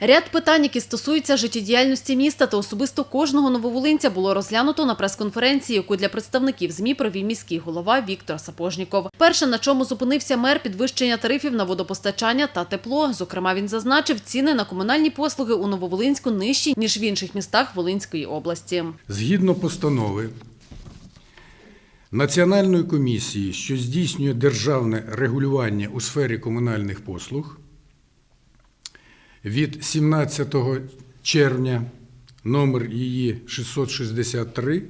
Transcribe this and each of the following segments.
Ряд питань, які стосуються життєдіяльності міста та особисто кожного нововолинця, було розглянуто на прес-конференції, яку для представників ЗМІ провів міський голова Віктор Сапожніков. Перше, на чому зупинився мер, підвищення тарифів на водопостачання та тепло. Зокрема, він зазначив, ціни на комунальні послуги у Нововолинську нижчі ніж в інших містах Волинської області. Згідно постанови Національної комісії, що здійснює державне регулювання у сфері комунальних послуг, від 17 червня номер її 663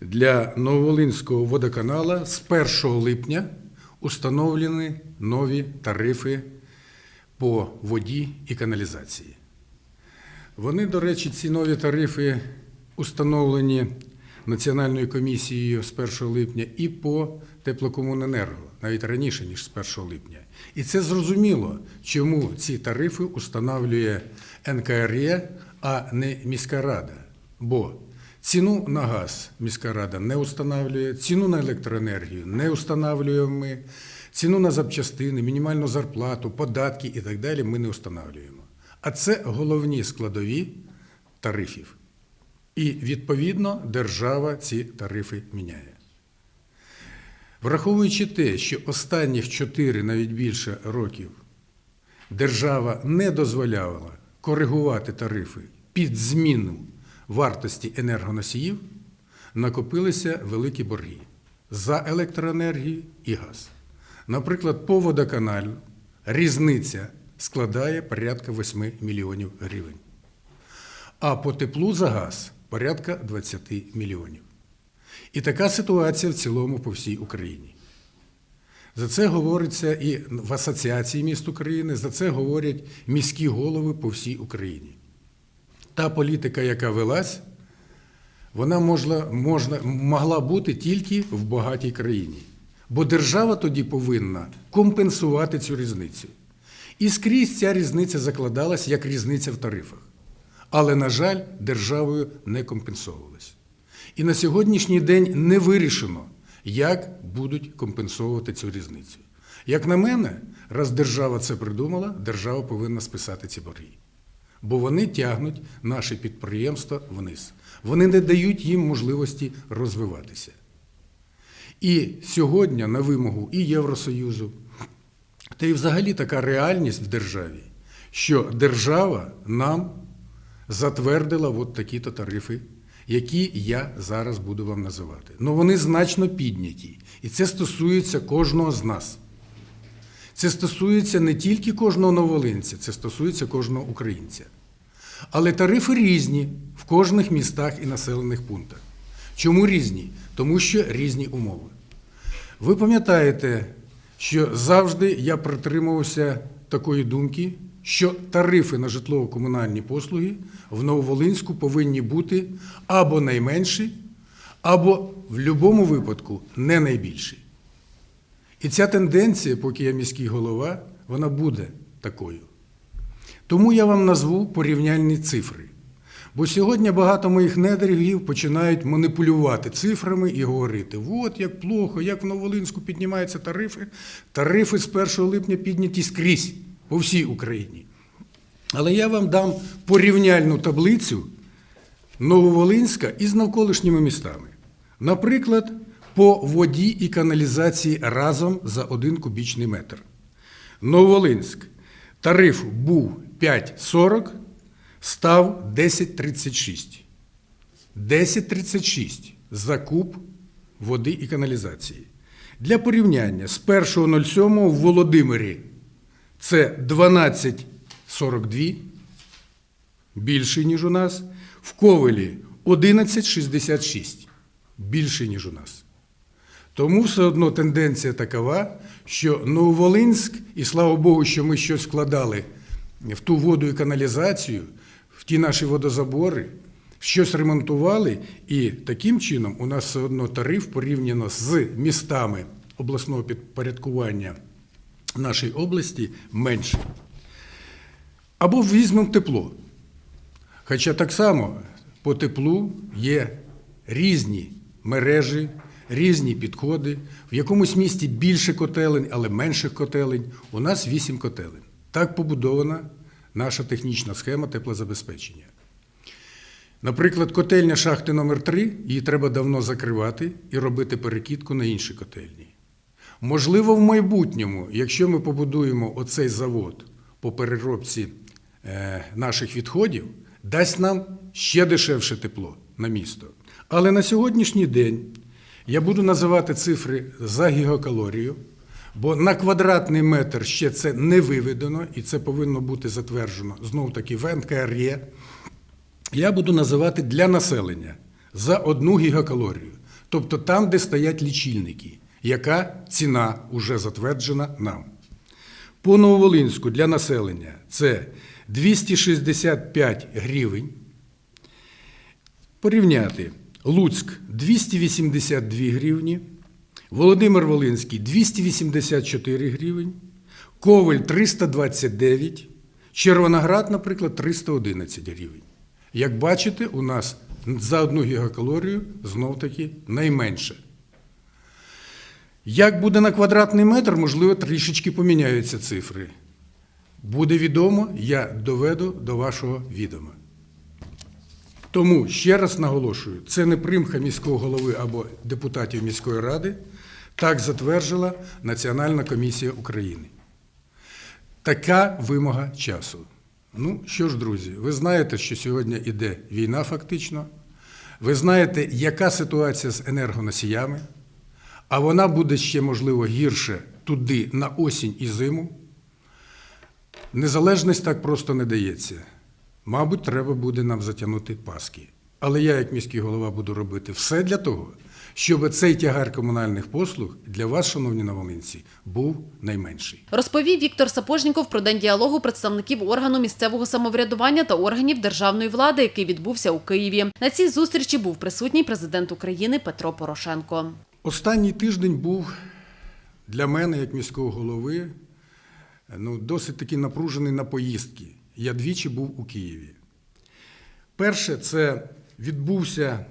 для Нововолинського водоканала з 1 липня установлені нові тарифи по воді і каналізації. Вони, до речі, ці нові тарифи установлені Національною комісією з 1 липня і по теплокомуненерго, навіть раніше, ніж з 1 липня. І це зрозуміло, чому ці тарифи установлює НКРЕ, а не міська рада. Бо ціну на газ міська рада не установлює, ціну на електроенергію не установлюємо ми, ціну на запчастини, мінімальну зарплату, податки і так далі ми не установлюємо. А це головні складові тарифів. І відповідно держава ці тарифи міняє. Враховуючи те, що останніх 4, навіть більше років держава не дозволяла коригувати тарифи під зміну вартості енергоносіїв, накопилися великі борги за електроенергію і газ. Наприклад, по водоканалу різниця складає порядка 8 мільйонів гривень, а по теплу за газ порядка 20 мільйонів. І така ситуація в цілому по всій Україні. За це говориться і в Асоціації міст України, за це говорять міські голови по всій Україні. Та політика, яка велась, вона можна, можна, могла бути тільки в багатій країні. Бо держава тоді повинна компенсувати цю різницю. І скрізь ця різниця закладалась як різниця в тарифах. Але, на жаль, державою не компенсовувалась. І на сьогоднішній день не вирішено, як будуть компенсовувати цю різницю. Як на мене, раз держава це придумала, держава повинна списати ці борги. Бо вони тягнуть наші підприємства вниз. Вони не дають їм можливості розвиватися. І сьогодні, на вимогу і Євросоюзу, та й взагалі така реальність в державі, що держава нам затвердила от такі-то тарифи, які я зараз буду вам називати. Ну вони значно підняті. І це стосується кожного з нас. Це стосується не тільки кожного новолинця, це стосується кожного українця. Але тарифи різні в кожних містах і населених пунктах. Чому різні? Тому що різні умови. Ви пам'ятаєте, що завжди я притримувався такої думки, що тарифи на житлово-комунальні послуги в Нововолинську повинні бути або найменші, або в будь-якому випадку не найбільші. І ця тенденція, поки я міський голова, вона буде такою. Тому я вам назву порівняльні цифри. Бо сьогодні багато моїх недорогів починають маніпулювати цифрами і говорити: от як плохо, як в Новолинську піднімаються тарифи. Тарифи з 1 липня підняті скрізь по всій Україні. Але я вам дам порівняльну таблицю Нововолинська із навколишніми містами. Наприклад, по воді і каналізації разом за один кубічний метр. Нововолинськ. Тариф був 5,40, став 10,36. 10,36 за куб води і каналізації. Для порівняння з 1.07 в Володимирі це 12,42, більший, ніж у нас. В Ковелі 11,66, більший, ніж у нас. Тому все одно тенденція такова, що Нововолинськ, і слава Богу, що ми щось вкладали в ту воду і каналізацію, в ті наші водозабори, щось ремонтували, і таким чином у нас все одно тариф порівняно з містами обласного підпорядкування нашої області менший. Або візьмемо тепло. Хоча так само по теплу є різні мережі, різні підходи. В якомусь місті більше котелень, але менших котелень. У нас вісім котелень. Так побудована наша технічна схема теплозабезпечення. Наприклад, котельня шахти номер 3 її треба давно закривати і робити перекидку на інші котельні. Можливо, в майбутньому, якщо ми побудуємо оцей завод по переробці е, наших відходів, дасть нам ще дешевше тепло на місто. Але на сьогоднішній день я буду називати цифри за гігакалорію, бо на квадратний метр ще це не виведено, і це повинно бути затверджено знову таки в НКРЄ. Я буду називати для населення за одну гігакалорію, тобто там, де стоять лічильники, яка ціна вже затверджена нам. По Нововолинську для населення це 265 гривень. Порівняти Луцьк 282 гривні, Володимир Волинський 284 гривень, Ковель 329, Червоноград, наприклад, 311 гривень. Як бачите, у нас за одну гігакалорію знов таки найменше. Як буде на квадратний метр, можливо, трішечки поміняються цифри. Буде відомо, я доведу до вашого відома. Тому ще раз наголошую, це не примха міського голови або депутатів міської ради, так затверджила Національна комісія України. Така вимога часу. Ну що ж, друзі, ви знаєте, що сьогодні йде війна фактично. Ви знаєте, яка ситуація з енергоносіями, а вона буде ще, можливо, гірше туди на осінь і зиму. Незалежність так просто не дається. Мабуть, треба буде нам затягнути паски. Але я, як міський голова, буду робити все для того, щоб цей тягар комунальних послуг для вас, шановні новолинці, був найменший. Розповів Віктор Сапожніков про день діалогу представників органу місцевого самоврядування та органів державної влади, який відбувся у Києві. На цій зустрічі був присутній президент України Петро Порошенко. Останній тиждень був для мене, як міського голови, ну, досить таки напружений на поїздки. Я двічі був у Києві. Перше, це відбувся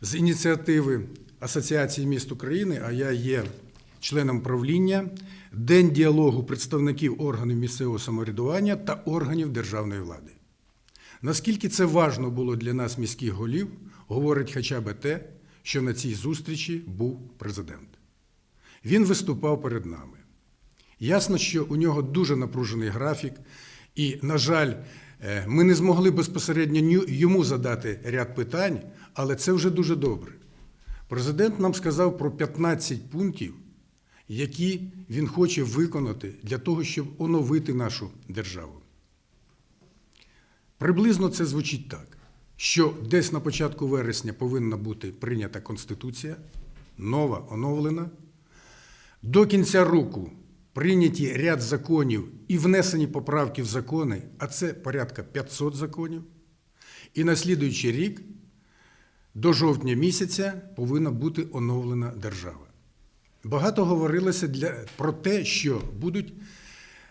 з ініціативи Асоціації міст України, а я є членом правління День діалогу представників органів місцевого самоврядування та органів державної влади. Наскільки це важно було для нас, міських голів, говорить хоча б те, що на цій зустрічі був президент. Він виступав перед нами. Ясно, що у нього дуже напружений графік, і, на жаль, е, ми не змогли безпосередньо йому задати ряд питань, але це вже дуже добре. Президент нам сказав про 15 пунктів, які він хоче виконати для того, щоб оновити нашу державу. Приблизно це звучить так, що десь на початку вересня повинна бути прийнята Конституція, нова, оновлена. До кінця року прийняті ряд законів і внесені поправки в закони, а це порядка 500 законів. І на слідуючий рік, до жовтня місяця, повинна бути оновлена держава. Багато говорилося для, про те, що будуть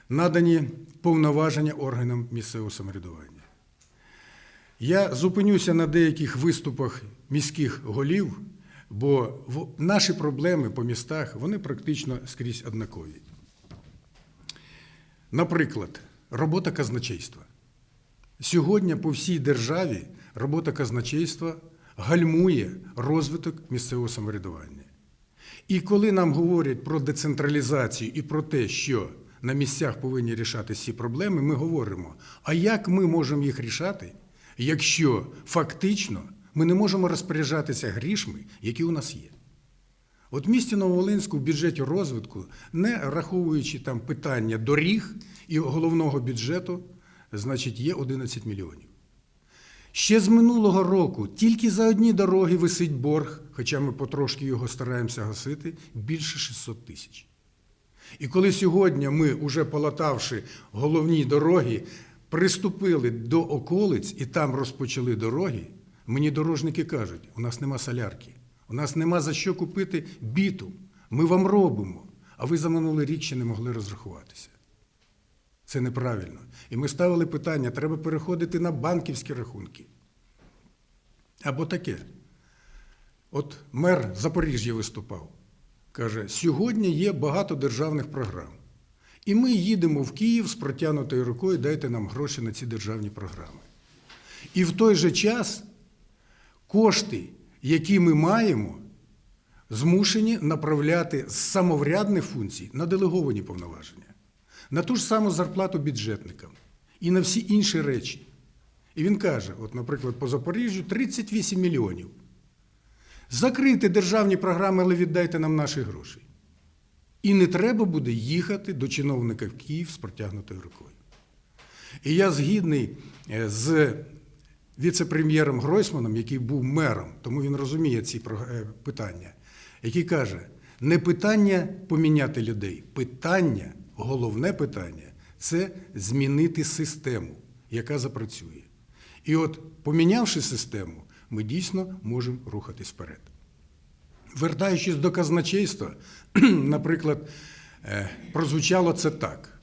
надані повноваження органам місцевого самоврядування. Я зупинюся на деяких виступах міських голів, бо наші проблеми по містах вони практично скрізь однакові. Наприклад, робота казначейства. Сьогодні по всій державі робота казначейства гальмує розвиток місцевого самоврядування. І коли нам говорять про децентралізацію і про те, що на місцях повинні рішати ці проблеми, ми говоримо, а як ми можемо їх рішати, якщо фактично ми не можемо розпоряджатися грішми, які у нас є. От місті Нововолинську в бюджеті розвитку, не раховуючи там питання доріг і головного бюджету, значить, є 11 мільйонів. Ще з минулого року тільки за одні дороги висить борг, хоча ми потрошки його стараємося гасити, більше 600 тисяч. І коли сьогодні ми, уже полатавши головні дороги, приступили до околиць і там розпочали дороги, мені дорожники кажуть, у нас нема солярки, у нас нема за що купити біту. Ми вам робимо, а ви за минулий рік ще не могли розрахуватися. Це неправильно. І ми ставили питання, треба переходити на банківські рахунки. Або таке. От мер Запоріжжя виступав. Каже, сьогодні є багато державних програм. І ми їдемо в Київ з протягнутою рукою, дайте нам гроші на ці державні програми. І в той же час кошти, які ми маємо, змушені направляти з самоврядних функцій на делеговані повноваження, на ту ж саму зарплату бюджетникам і на всі інші речі. І він каже: от, наприклад, по Запоріжжю 38 мільйонів. Закрийте державні програми, але віддайте нам наші гроші. І не треба буде їхати до чиновника в Київ з протягнутою рукою. І я згідний е, з віце-прем'єром Гройсманом, який був мером, тому він розуміє ці е, питання, який каже: не питання поміняти людей, питання, головне питання це змінити систему, яка запрацює. І от, помінявши систему, ми дійсно можемо рухатись вперед. Вертаючись до казначейства, наприклад, е, прозвучало це так,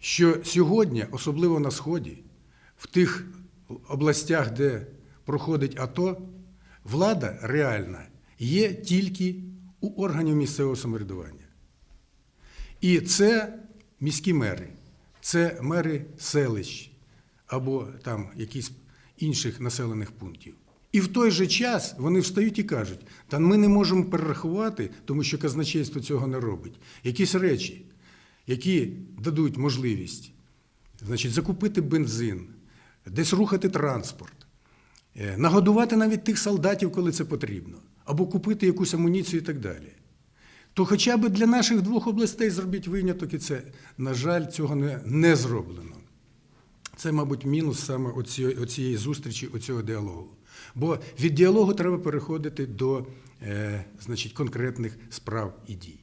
що сьогодні, особливо на Сході, в тих областях, де проходить АТО, влада реальна є тільки у органів місцевого самоврядування. І це міські мери, це мери селищ або там якісь інших населених пунктів. І в той же час вони встають і кажуть, та ми не можемо перерахувати, тому що казначейство цього не робить. Якісь речі, які дадуть можливість значить, закупити бензин, десь рухати транспорт, е, нагодувати навіть тих солдатів, коли це потрібно, або купити якусь амуніцію і так далі. То хоча б для наших двох областей зробіть виняток, і це, на жаль, цього не, не зроблено. Це, мабуть, мінус саме оцієї зустрічі, оцього діалогу. Бо від діалогу треба переходити до е, значить, конкретних справ і дій.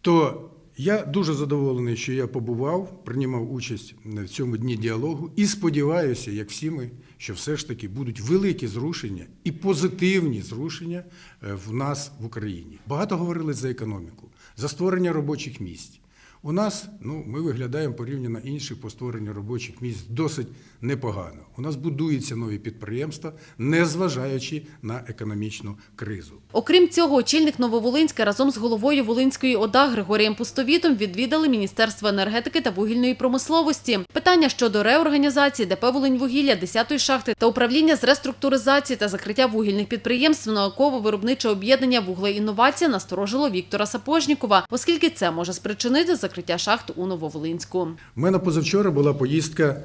То я дуже задоволений, що я побував, приймав участь в цьому дні діалогу і сподіваюся, як всі ми, що все ж таки будуть великі зрушення і позитивні зрушення е, в нас в Україні. Багато говорили за економіку, за створення робочих місць. У нас ну, ми виглядаємо порівняно інших по створенню робочих місць досить непогано. У нас будуються нові підприємства, незважаючи на економічну кризу. Окрім цього, очільник Нововолинська разом з головою Волинської ОДА Григорієм Пустовітом відвідали Міністерство енергетики та вугільної промисловості. Питання щодо реорганізації ДП «Волиньвугілля», 10-ї шахти та управління з реструктуризації та закриття вугільних підприємств науково-виробниче об'єднання «Вуглеінновація» насторожило Віктора Сапожнікова, оскільки це може спричинити закриття шахт у Нововолинську. У мене позавчора була поїздка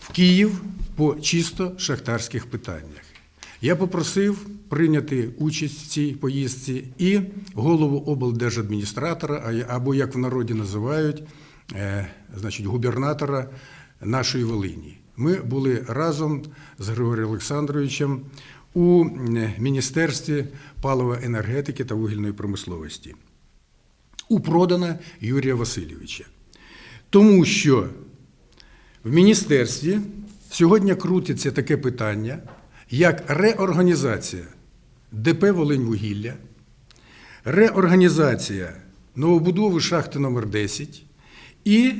в Київ по чисто шахтарських питаннях. Я попросив прийняти участь в цій поїздці і голову облдержадміністратора, або як в народі називають, е, значить, губернатора нашої Волині. Ми були разом з Григорієм Олександровичем у е, Міністерстві палива енергетики та вугільної промисловості у продана Юрія Васильовича. Тому що в міністерстві сьогодні крутиться таке питання, як реорганізація ДП Волиньвугілля, реорганізація новобудови шахти номер 10 і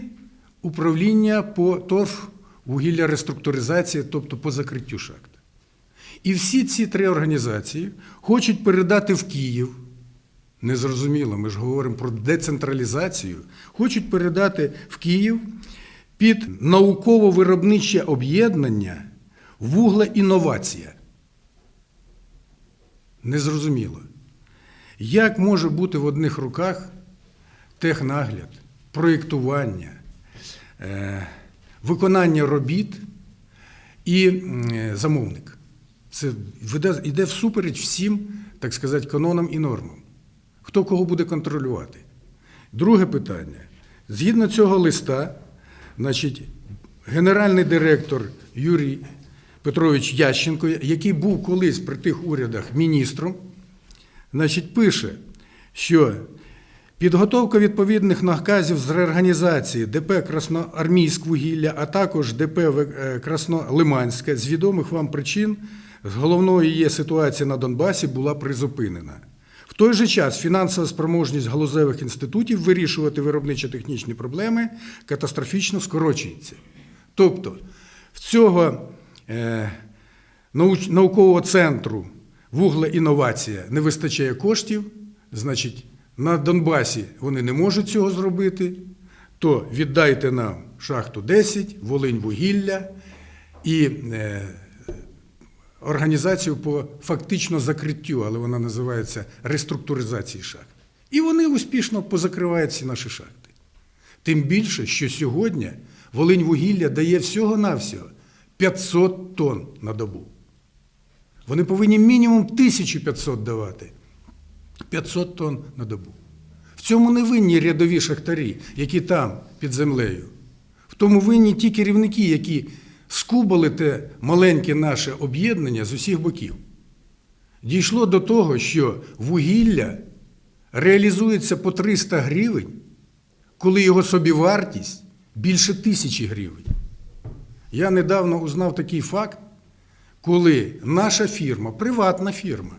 управління по торф вугілля реструктуризації, тобто по закриттю шахт. І всі ці три організації хочуть передати в Київ Незрозуміло, ми ж говоримо про децентралізацію. Хочуть передати в Київ під науково-виробниче об'єднання вугла інновація. Незрозуміло. Як може бути в одних руках технагляд, проєктування, е, виконання робіт і замовник? Це йде всупереч всім, так сказати, канонам і нормам. Хто кого буде контролювати? Друге питання. Згідно цього листа, значить, генеральний директор Юрій Петрович Ященко, який був колись при тих урядах міністром, значить, пише, що підготовка відповідних наказів з реорганізації ДП Красноармійськ вугілля, а також ДП е, Краснолиманське з відомих вам причин з головною є ситуація на Донбасі була призупинена. В той же час фінансова спроможність галузевих інститутів вирішувати виробничо-технічні проблеми катастрофічно скорочується. Тобто в цього е, наукового центру вугла інновація не вистачає коштів, значить, на Донбасі вони не можуть цього зробити. то віддайте нам шахту 10, Волинь вугілля і е, організацію по фактично закриттю, але вона називається реструктуризації шахт. І вони успішно позакривають всі наші шахти. Тим більше, що сьогодні Волинь вугілля дає всього-навсього 500 тонн на добу. Вони повинні мінімум 1500 давати. 500 тонн на добу. В цьому не винні рядові шахтарі, які там під землею. В тому винні ті керівники, які скубали те маленьке наше об'єднання з усіх боків. Дійшло до того, що вугілля реалізується по 300 гривень, коли його собівартість більше тисячі гривень. Я недавно узнав такий факт, коли наша фірма, приватна фірма,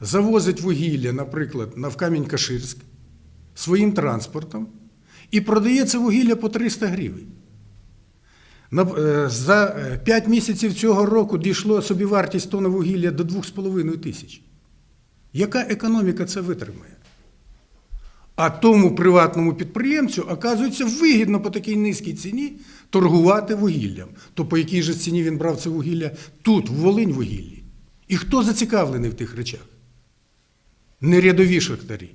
завозить вугілля, наприклад, на в Камінь-Каширськ своїм транспортом і продає це вугілля по 300 гривень. Е, За 5 місяців цього року дійшло собівартість тонни вугілля до 2,5 тисяч. Яка економіка це витримає? А тому приватному підприємцю, оказується, вигідно по такій низькій ціні торгувати вугіллям. То по якій же ціні він брав це вугілля тут, в Волинь вугіллі. І хто зацікавлений в тих речах? Не рядові шахтарі,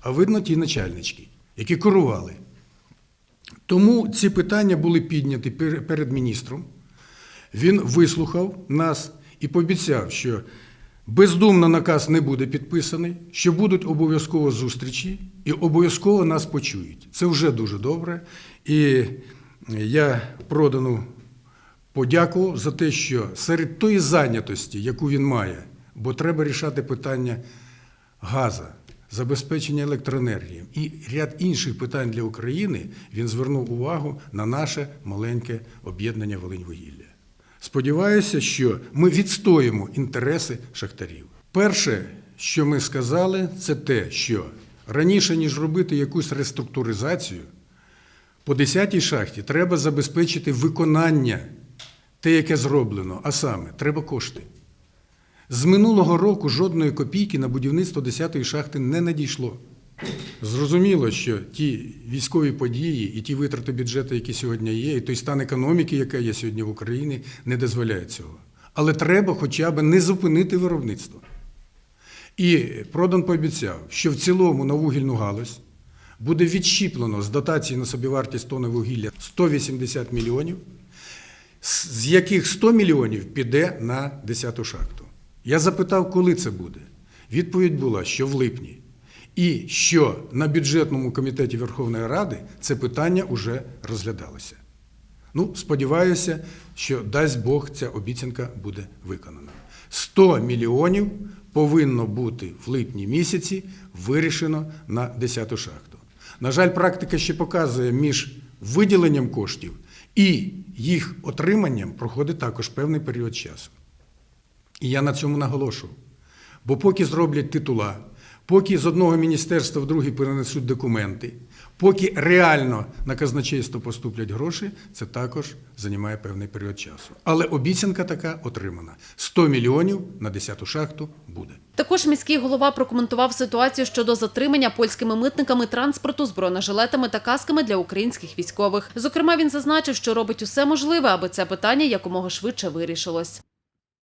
а видно ті начальнички, які керували. Тому ці питання були підняті перед міністром. Він вислухав нас і пообіцяв, що бездумно наказ не буде підписаний, що будуть обов'язково зустрічі і обов'язково нас почують. Це вже дуже добре. І я продану подякував за те, що серед тої зайнятості, яку він має, бо треба рішати питання газа, забезпечення електроенергії і ряд інших питань для України, він звернув увагу на наше маленьке об'єднання Волиньвугілля. Сподіваюся, що ми відстоїмо інтереси шахтарів. Перше, що ми сказали, це те, що раніше, ніж робити якусь реструктуризацію, по 10-й шахті треба забезпечити виконання те, яке зроблено, а саме треба кошти. З минулого року жодної копійки на будівництво 10-ї шахти не надійшло. Зрозуміло, що ті військові події і ті витрати бюджету, які сьогодні є, і той стан економіки, яка є сьогодні в Україні, не дозволяє цього. Але треба хоча б не зупинити виробництво. І Продан пообіцяв, що в цілому на вугільну галузь буде відщіплено з дотації на собівартість тонни вугілля 180 мільйонів, з яких 100 мільйонів піде на 10-ту шахту. Я запитав, коли це буде. Відповідь була, що в липні. І що на бюджетному комітеті Верховної Ради це питання вже розглядалося. Ну, сподіваюся, що дасть Бог ця обіцянка буде виконана. 100 мільйонів повинно бути в липні місяці вирішено на 10-ту шахту. На жаль, практика ще показує між виділенням коштів і їх отриманням проходить також певний період часу. І я на цьому наголошую. Бо поки зроблять титула, поки з одного міністерства в друге перенесуть документи, поки реально на казначейство поступлять гроші, це також займає певний період часу. Але обіцянка така отримана: 100 мільйонів на 10-ту шахту буде. Також міський голова прокоментував ситуацію щодо затримання польськими митниками транспорту з та касками для українських військових. Зокрема, він зазначив, що робить усе можливе, аби це питання якомога швидше вирішилось.